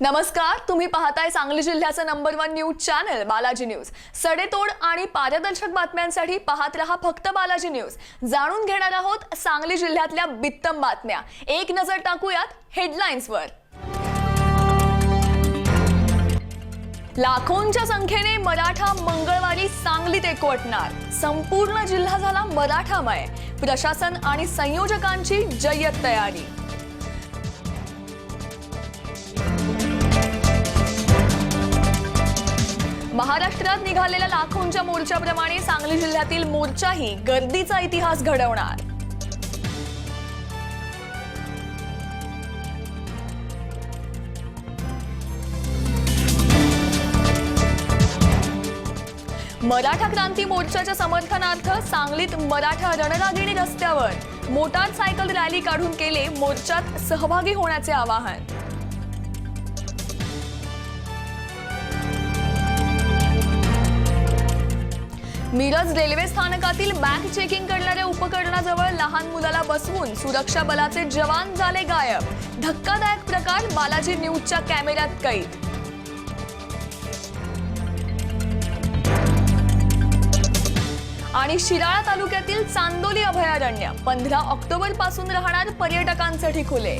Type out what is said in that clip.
नमस्कार तुम्ही पाहताय सांगली जिल्ह्याचं number one news channel Balaji news सडेतोड आणि पारदर्शक बातम्यांसाठी पाहत रहा फक्त बालाजी न्यूज जाणून घेणार आहोत सांगली जिल्ह्यातल्या बित्तम बातम्या. एक नजर टाकूयात हेडलाईन्सवर लाखोंच्या संख्येने मराठा मंगळवारी सांगलीत एकवटणार. संपूर्ण जिल्हा झाला मराठामय. प्रशासन आणि संयोजकांची जय्यत तयारी. महाराष्ट्रात निघालेल्या लाखोंच्या मोर्चाप्रमाणे सांगली जिल्ह्यातील मोर्चाही गर्दीचा इतिहास घडवणार. मराठा क्रांती मोर्चाच्या समर्थनार्थ सांगलीत मराठा रणरागिणी रस्त्यावर मोटारसायकल रॅली काढून केले मोर्चात सहभागी होण्याचे आवाहन. मिरज रेल्वे स्थानकातील बॅग चेकिंग करणाऱ्या उपकरणाजवळ लहान मुलाला बसवून सुरक्षा बलाचे जवान झाले गायब. धक्कादायक प्रकार बालाजी न्यूजच्या कॅमेऱ्यात कैद. आणि शिराळा तालुक्यातील चांदोली अभयारण्य पंधरा ऑक्टोबरपासून राहणार पर्यटकांसाठी खुले.